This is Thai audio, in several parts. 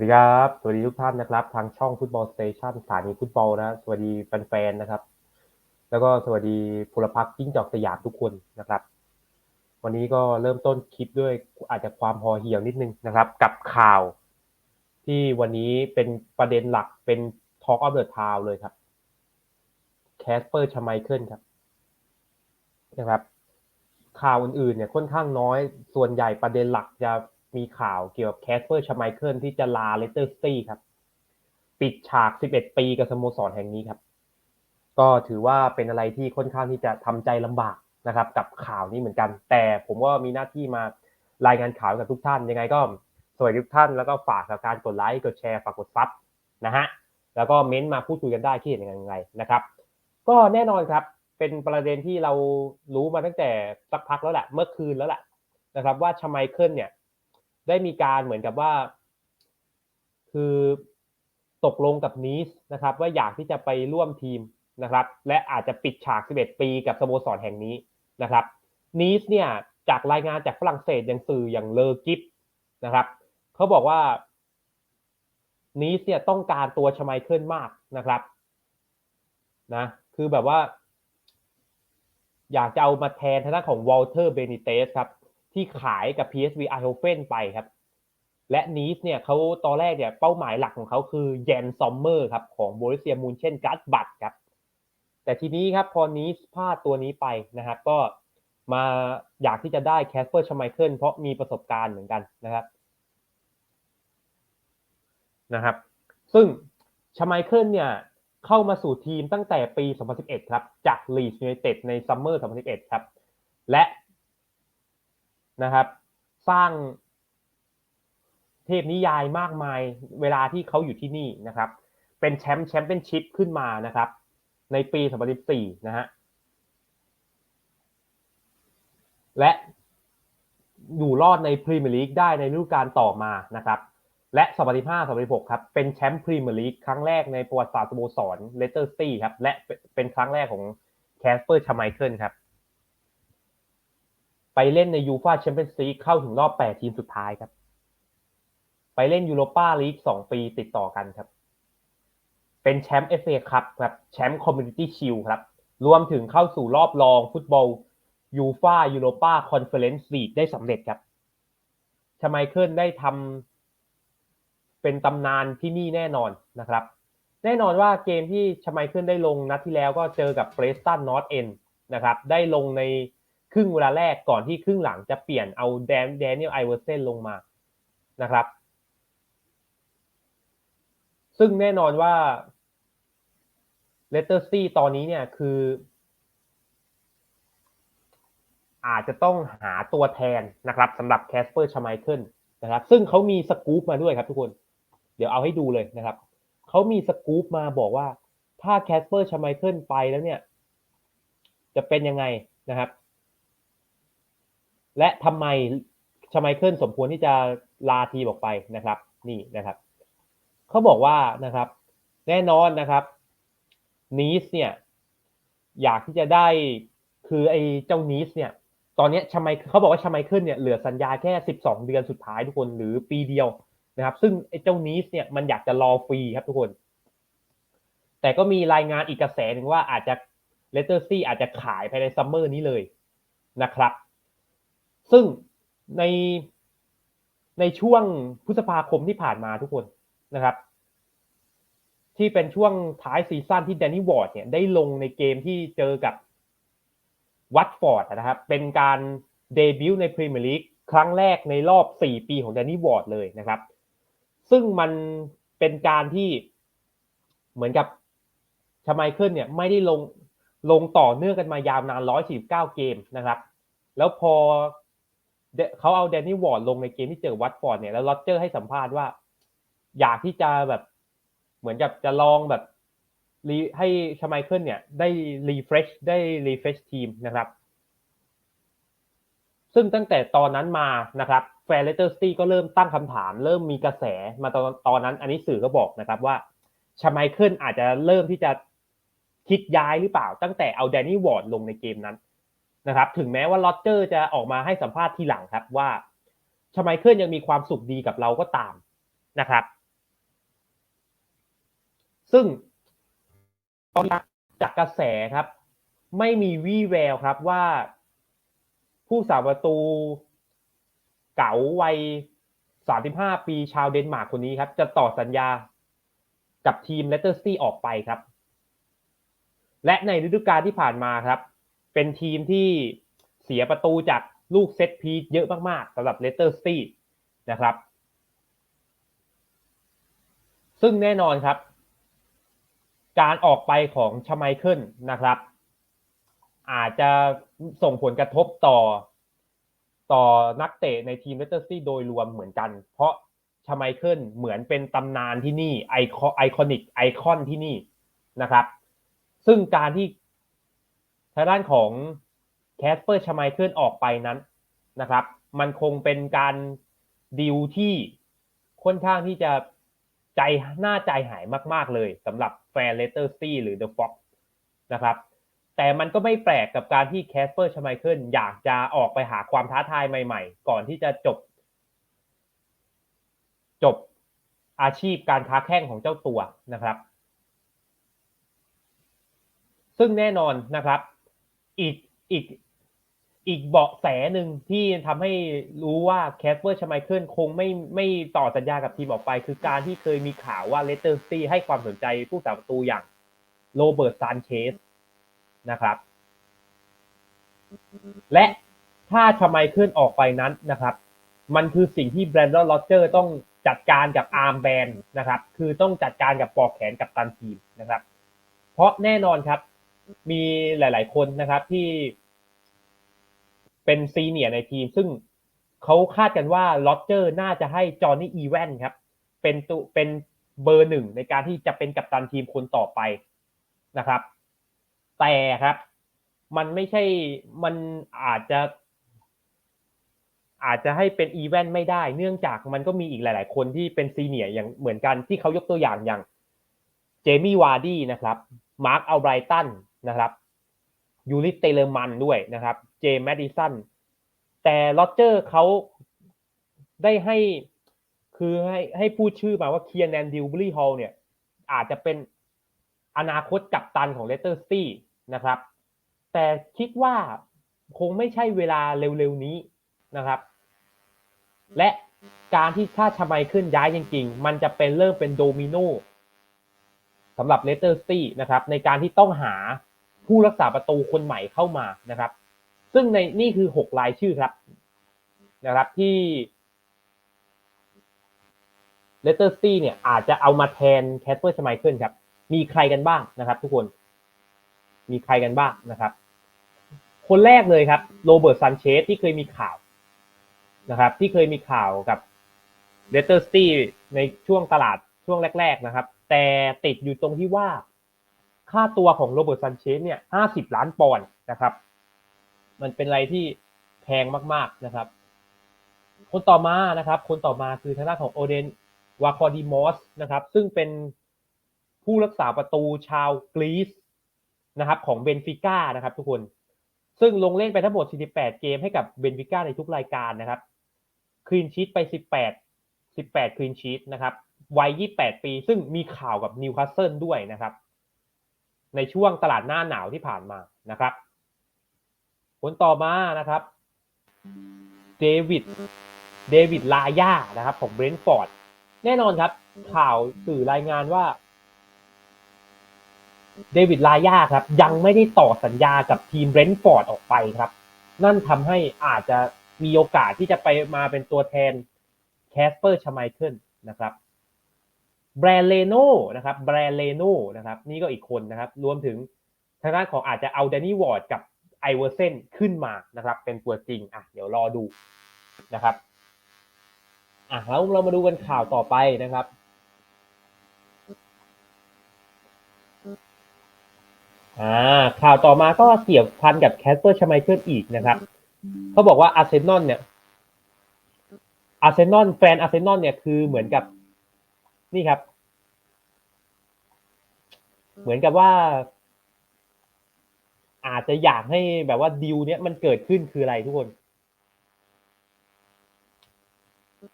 วัสดีครับ สวัสดีทุกท่านนะครับ ทางช่องฟุตบอลสเตชันสถานีฟุตบอลนะสวัสดีแฟนๆนะครับ แล้วก็สวัสดีพลพักจิ้งจอกสยามทุกคนนะครับ วันนี้ก็เริ่มต้นคลิปด้วยอาจจะความพอเหี่ยวนิดนึงนะครับ กับข่าว ที่วันนี้เป็นประเด็นหลักเป็น Talk of the Town เลยครับแคสเปอร์ชไมเคิลครับนะครับ ข่าวอื่นๆเนี่ยค่อนข้างน้อยส่วนใหญ่ประเด็นหลักจะ มีข่าวเกี่ยวกับแคสเปอร์ชไมเคิลที่จะลาเลสเตอร์ซิตี้ครับ ปิดฉาก 11 ปีกับสโมสรแห่งนี้ครับ ก็ถือว่าเป็นอะไรที่ค่อนข้างที่จะทำใจลำบากนะครับ กับข่าวนี้เหมือนกัน แต่ผมก็มีหน้าที่มารายงานข่าวกับทุกท่านยังไงก็สวัสดีทุกท่านแล้วก็ฝากกับการกดไลค์กดแชร์ฝากกดซับนะฮะแล้วก็เม้นต์มาพูดคุยกันได้ที่เห็นยังไงนะครับ ก็แน่นอนครับเป็นประเด็นที่เรารู้มาตั้งแต่สักพักแล้วแหละเมื่อคืนแล้วแหละนะครับว่าชไมเคิลเนี่ย ได้มีการเหมือนกับว่า คือตกลงกับนีสนะครับ ว่าอยากที่จะไปร่วมทีมนะครับ และอาจจะปิดฉาก 11 ปีกับสโมสรแห่งนี้นะครับนีสเนี่ยจากรายงานจากฝรั่งเศสอย่างสื่ออย่างเลอกิฟนะครับเขาบอกว่านีสเนี่ยต้องการตัวชไมเคิลมากนะครับนะคือแบบว่า อยากจะเอามาแทนทางด้านของวอลเตอร์เบนิเตสครับ ที่ขายกับ PSV e i n d h o v e n ไปครับ และนีสเนี่ยเขาตอนแรกเนี่ยเป้าหมายหลักของเขาคือเยนซอมเมอร์ครับของโบริเซียมูนเช่นกัสบัตครับ แต่ทีนี้ครับพอนีสพลาดตัวนี้ไปนะครับก็มาอยากที่จะได้แคสเปอร์ชไมเคิลเพราะมีประสบการณ์เหมือนกันนะครับนะครับ ซึ่งชไมเคิลเนี่ยเข้ามาสู่ทีมตั้งแต่ปี 2011 ครับ จากลีดยูไนเต็ดในซัมเมอร์ 2011 ครับ และ นะครับ สร้างเทพนิยายมากมายเวลาที่เขาอยู่ที่นี่นะครับ เป็นแชมป์แชมเปี้ยนชิพขึ้นมานะครับ ในปี2014นะฮะและอยู่รอดในพรีเมียร์ลีกได้ในฤดูกาลต่อมานะครับ และ 2015-2016 ครับ เป็นแชมป์พรีเมียร์ลีกครั้งแรกในประวัติศาสตร์สโมสรเลสเตอร์ซิตี้ครับ และเป็นครั้งแรกของแคสเปอร์ชไมเคิลครับ เล่นในยูฟาแชมเปี้ยนส์ลีกเข้าถึงรอบ 8 ทีมสุดท้ายครับ ไปเล่นยูโรปาลีก 2 ปีติดต่อกันครับ เป็นแชมป์เอฟเอคัพครับ แชมป์คอมมูนิตี้ชิลครับ รวมถึงเข้าสู่รอบรองฟุตบอลยูฟายูโรปาคอนเฟอเรนซ์ลีกได้สำเร็จครับชไมเคิลได้ทำเป็นตำนานที่นี่แน่นอนนะครับ แน่นอนว่าเกมที่ชไมเคิลได้ลงนัดที่แล้วก็เจอกับเฟรสตันนอตเอนนะครับ ได้ลงใน ครึ่งเวลาแรกก่อนที่ครึ่งหลังจะเปลี่ยนเอาแดนแดเนียลไอเวอร์เซนลงมานะครับ ซึ่งแน่นอนว่าเลสเตอร์ซีตอนนี้เนี่ยคือ อาจจะต้องหาตัวแทนนะครับสำหรับแคสเปอร์ชไมเคิลนะครับซึ่งเขามีสกู๊ปมาด้วยครับทุกคน เดี๋ยวเอาให้ดูเลยนะครับเขามีสกู๊ปมาบอกว่าถ้าแคสเปอร์ชไมเคิลไปแล้วเนี่ย จะเป็นยังไงนะครับ และทำไมชไมเคิลสมควรที่จะลาทีมออกไปนะครับ นี่นะครับเขาบอกว่านะครับ แน่นอนนะครับนีสเนี่ยอยากที่จะได้คือไอ้เจ้านีสเนี่ยตอนนี้ชไมเขาบอกว่าชไมเคิลเนี่ยเหลือสัญญาแค่ 12 เดือนสุดท้ายทุกคนหรือปีเดียวนะครับ ซึ่งไอ้เจ้านีสเนี่ยมันอยากจะรอฟรีครับทุกคน แต่ก็มีรายงานอีกกระแสหนึ่งว่าอาจจะเลเตอร์ซี่อาจจะขายภายในซัมเมอร์นี้เลยนะครับ ซึ่งในในช่วงพฤษภาคมที่ผ่านมาทุกคนนะครับ ที่เป็นช่วงท้ายซีซั่นที่แดนนี่วอร์ดเนี่ยได้ลงในเกมที่เจอกับวัตฟอร์ดนะครับ เป็นการเดบิวต์ในพรีเมียร์ลีกครั้งแรกในรอบ 4 ปีของแดนนี่วอร์ดเลยนะครับ ซึ่งมันเป็นการที่เหมือนกับชไมเคิลเนี่ยไม่ได้ลงลงต่อเนื่องกันมายาวนาน 149 เกมนะครับ แล้วพอ เขาเอาแดนนี่วอร์ดลงในเกมที่เจอวัตฟอร์ดเนี่ยแล้วลอตเจอร์ให้สัมภาษณ์ว่า อยากที่จะแบบ เหมือนกับจะลองแบบให้ชไมเคิลเนี่ย ได้รีเฟรชได้รีเฟรชทีมนะครับ ซึ่งตั้งแต่ตอนนั้นมานะครับแฟร์เลเตอร์สตี้ก็เริ่มตั้งคำถาม เริ่มมีกระแสมาตอนตอนนั้น อันนี้สื่อก็บอกนะครับว่าชไมเคิลอาจจะเริ่มที่จะคิดย้ายหรือเปล่า ตั้งแต่เอาแดนนี่วอร์ดลงในเกมนั้น นะครับถึงแม้ว่าลอตเจอร์จะออกมาให้สัมภาษณ์ทีหลังครับว่าชไมเคิลยังมีความสุขดีกับเราก็ตามนะครับ ซึ่งตอนนี้จากกระแสครับ ไม่มีวี่แววครับว่า ผู้สาประตูเก๋าวัย 35 ปีชาวเดนมาร์กคนนี้ครับ จะต่อสัญญากับทีมเลสเตอร์ซิตี้ออกไปครับ และในฤดูกาลที่ผ่านมาครับ เป็นทีมที่เสียประตูจากลูกเซตพีซเยอะมากๆสำหรับเลสเตอร์ซิตี้นะครับ ซึ่งแน่นอนครับ การออกไปของชไมเคิลนะครับ อาจจะส่งผลกระทบต่อ ต่อนักเตะในทีมเลสเตอร์ซิตี้โดยรวมเหมือนกัน เพราะชไมเคิลเหมือนเป็นตำนานที่นี่ไอคอไอคอนิกไอคอนที่นี่นะครับ ซึ่งการที่ ทางด้านของแคสเปอร์ชไมเคิลออกไปนั้นนะครับ มันคงเป็นการดีลที่ค่อนข้างที่จะใจน่าใจหายมาก ๆเลยสำหรับแฟนเลสเตอร์ซีหรือเดอะฟ็อกนะครับ แต่มันก็ไม่แปลกกับการที่แคสเปอร์ชไมเคิลอยากจะออกไปหาความท้าทายใหม่ๆ ก่อนที่จะจบ จบอาชีพการค้าแข้งของเจ้าตัวนะครับ ซึ่งแน่นอนนะครับ อีกอีกอีกเบาะแสหนึ่งที่ทำให้รู้ว่าแคสเปอร์ชไมเคิลคงไม่ไม่ต่อสัญญากับทีมออกไป คือการที่เคยมีข่าวว่าเลสเตอร์ซีให้ความสนใจผู้สาประตูอย่างโรเบิร์ตซานเชสนะครับ และถ้าชไมเคิลออกไปนั้นนะครับ มันคือสิ่งที่แบรนดอนโรเจอร์ต้องจัดการกับอาร์มแบนนะครับ คือต้องจัดการกับปอกแขนกับตันทีมนะครับ เพราะแน่นอนครับ มีหลาย ๆ คนนะครับที่ เป็นซีเนียในทีม ซึ่งเขาคาดกันว่าโรเจอร์น่าจะให้จอห์นนี่อีแวนครับ เป็นตัวเป็นเบอร์หนึ่งในการที่จะเป็นกัปตันทีมคนต่อไปนะครับ แต่ครับ มันไม่ใช่มันอาจจะ อาจจะให้เป็นอีเวนต์ไม่ได้ เนื่องจากมันก็มีอีกหลาย ๆ คนที่เป็นซีเนียอย่างเหมือนกันที่เขายกตัวอย่างอย่าง เจมี่วาร์ดี้นะครับ มาร์คอัลไบรตัน นะครับยูริสเตเลอร์มันด้วยนะครับ เจมส์แมดดิสันแต่โรเจอร์เขาได้ให้คือให้ให้พูดชื่อมาว่าเคียนแนนดิวบรีฮอลเนี่ยอาจจะเป็นอนาคตกัปตันของเลสเตอร์สตีนะครับ แต่คิดว่าคงไม่ใช่เวลาเร็วๆนี้นะครับ และการที่ถ้าชไมขึ้นย้ายจริงๆ มันจะเป็นเริ่มเป็นโดมิโนสำหรับเลสเตอร์สตีนะครับในการที่ต้องหา ผู้รักษาประตูคนใหม่เข้ามานะครับ ซึ่งในนี่คือหกรายชื่อครับนะครับที่เลสเตอร์ซิตี้เนี่ยอาจจะเอามาแทนแคสเปอร์ชไมเคิลครับ มีใครกันบ้างนะครับ ทุกคน มีใครกันบ้างนะครับ คนแรกเลยครับโรเบิร์ตซันเชสที่เคยมีข่าวนะครับ ที่เคยมีข่าวกับเลสเตอร์ซิตี้ในช่วงตลาดช่วงแรก ๆนะครับ แต่ติดอยู่ตรงที่ว่า ค่าตัวของโรเบิร์ตซันเชสเนี่ยห้าสิบล้านปอนด์นะครับ มันเป็นอะไรที่แพงมากๆนะครับ คนต่อมานะครับ คนต่อมาคือทางด้านของโอเดนวาคอดิมอสนะครับ ซึ่งเป็นผู้รักษาประตูชาวกรีซนะครับของเบนฟิก้านะครับ ทุกคน ซึ่งลงเล่นไปทั้งหมด 48 เกมให้กับเบนฟิก้าในทุกรายการนะครับคลีนชีตไป 18 18คลีนชีตนะครับวัย 28 ปี ซึ่งมีข่าวกับนิวคาสเซิลด้วยนะครับ ในช่วงตลาดหน้าหนาวที่ผ่านมานะครับคนต่อมานะครับเดวิดเดวิดลาย่านะครับของเบรนท์ฟอร์ดแน่นอนครับข่าวสื่อรายงานว่าเดวิดลาย่าครับ ยังไม่ได้ต่อสัญญากับทีมเบรนท์ฟอร์ดออกไปครับ นั่นทำให้อาจจะมีโอกาสที่จะไปมาเป็นตัวแทนแคสเปอร์ชไมเคิลนะครับ แบรนเลโน่นะครับแบรนเลโน่นะครับนี่ก็อีกคนนะครับ รวมถึงทางด้านของอาจจะเอาแดนนี่วอร์ดกับไอเวอร์เซนขึ้นมานะครับ เป็นตัวจริงอะเดี๋ยวรอดูนะครับอะแล้วเรามาดูกันข่าวต่อไปนะครับอ่าข่าวต่อมาก็เกี่ยวพันกับแคสเปอร์ชไมเคิลอีกนะครับเขาบอกว่าอาร์เซนอลเนี่ยอาร์เซนอลแฟนอาร์เซนอลเนี่ยคือเหมือนกับ นี่ครับ เหมือนกับว่า อาจจะอยากให้แบบว่าดีลเนี้ยมันเกิดขึ้นคืออะไรทุกคนค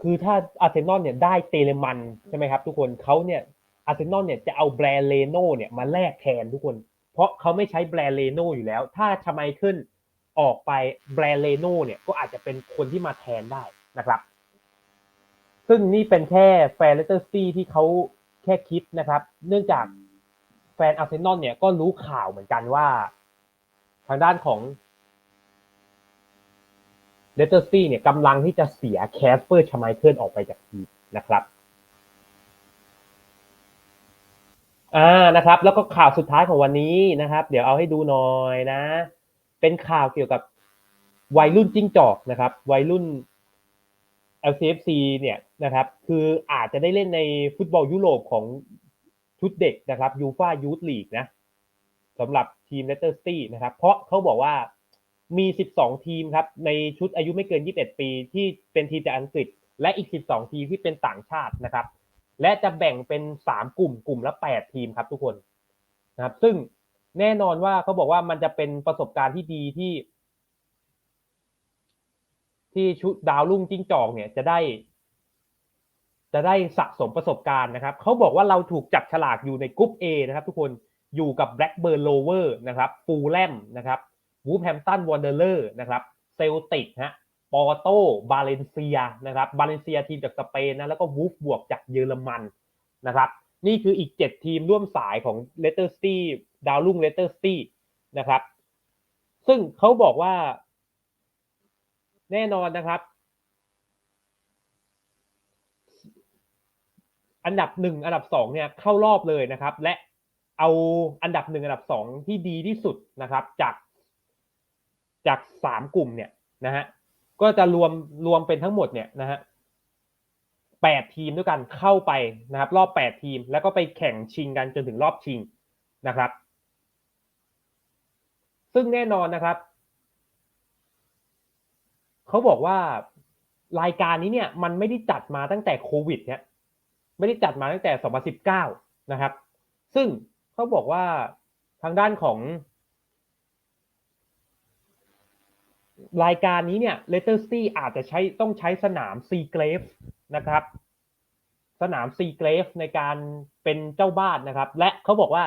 คือถ้าอาร์เซนอลเนี่ยได้เตเลมันใช่ไหมครับ ทุกคนเขาเนี่ยอาร์เซนอลเนี่ยจะเอาแบรนด์เลโน่เนี่ยมาแลกแทนทุกคน เพราะเขาไม่ใช้แบรนด์เลโน่อยู่แล้ว ถ้าชไมเคิลออกไปแบรนด์เลโน่เนี่ยก็อาจจะเป็นคนที่มาแทนได้นะครับ ซึ่งนี่เป็นแค่แฟนเลสเตอร์ซีที่เขาแค่คิดนะครับ เนื่องจากแฟนอาร์เซนอลเนี่ยก็รู้ข่าวเหมือนกันว่า ทางด้านของเลสเตอร์ซีเนี่ยกำลังที่จะเสียแคสเปอร์ชไมเคิลออกไปจากทีมนะครับอ่านะครับ แล้วก็ข่าวสุดท้ายของวันนี้นะครับ เดี๋ยวเอาให้ดูหน่อยนะ เป็นข่าวเกี่ยวกับวัยรุ่นจิ้งจอกนะครับ วัยรุ่น LCFC เนี่ยนะครับคืออาจจะได้เล่นในฟุตบอลยุโรปของชุดเด็กนะครับยูฟายูทลีกนะสำหรับทีมเลสเตอร์ซิตี้นะครับเพราะเขาบอกว่ามี 12 ทีมครับในชุดอายุไม่เกิน 21 ปี ที่เป็นทีมจากอังกฤษ และอีก 12 ทีมที่เป็นต่างชาตินะครับ และจะแบ่งเป็น 3 กลุ่มกลุ่มละ 8 ทีมครับทุกคนนะครับซึ่งแน่นอนว่าเขาบอกว่ามันจะเป็นประสบการณ์ที่ดีที่ ที่ชุดดาวรุ่งจิ้งจอกเนี่ยจะได้ จะได้สะสมประสบการณ์นะครับเขาบอกว่าเราถูกจับฉลากอยู่ในกรุ๊ป A นะครับ ทุกคนอยู่กับ Blackburn Rover นะครับฟูลแลมนะครับวูฟแฮมตันวอนเดอร์นะครับเซลติกฮะปอโตบาเลนเซียนะครับบาเลนเซียทีมจากสเปนนะแล้วก็วูฟบวกจากเยอรมันนะครับ นี่คืออีก 7 ทีมร่วมสายของเลสเตอร์ซีดาวรุ่งเลสเตอร์ซีนะครับ ซึ่งเขาบอกว่า แน่นอนนะครับ อันดับหนึ่งอันดับสองเนี่ยเข้ารอบเลยนะครับ และเอาอันดับหนึ่งอันดับสองที่ดีที่สุดนะครับ จากจากสามกลุ่มเนี่ยนะฮะก็จะรวมรวมเป็นทั้งหมดเนี่ยนะฮะแปดทีมด้วยกันเข้าไปนะครับ รอบแปดทีม แล้วก็ไปแข่งชิงกันจนถึงรอบชิงนะครับ ซึ่งแน่นอนนะครับ เขาบอกว่ารายการนี้เนี่ยมันไม่ได้จัดมาตั้งแต่โควิดเนี่ยไม่ได้จัดมาตั้งแต่ 2019 นะครับ ซึ่งเขาบอกว่าทางด้านของ รายการนี้เนี่ยเลสเตอร์ซีอาจจะใช้ต้องใช้สนามซีเกรฟนะครับ สนามซีเกรฟในการเป็นเจ้าบ้านนะครับ และเขาบอกว่า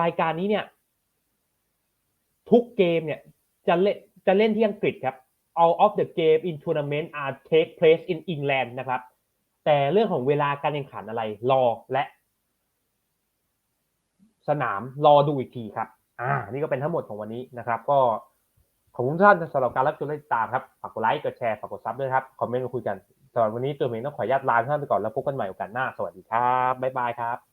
รายการนี้เนี่ย ทุกเกมเนี่ยจะเล่นจะเล่นที่อังกฤษครับ all of the game in tournament are take place in England นะครับ แต่เรื่องของเวลาการแข่งขันอะไรรอและ สนามรอดูอีกทีครับ อ่า นี่ก็เป็นทั้งหมดของวันนี้นะครับ ก็ขอบคุณท่านสำหรับการรับชมและติดตามครับ ฝากกดไลค์ กดแชร์ ฝากกดซับด้วยครับ คอมเมนต์มาคุยกันสำหรับวันนี้ตัวเองต้องขออนุญาตลาท่านไปก่อนแล้วพบกันใหม่โอกาสหน้า สวัสดีครับ บ๊ายบายครับ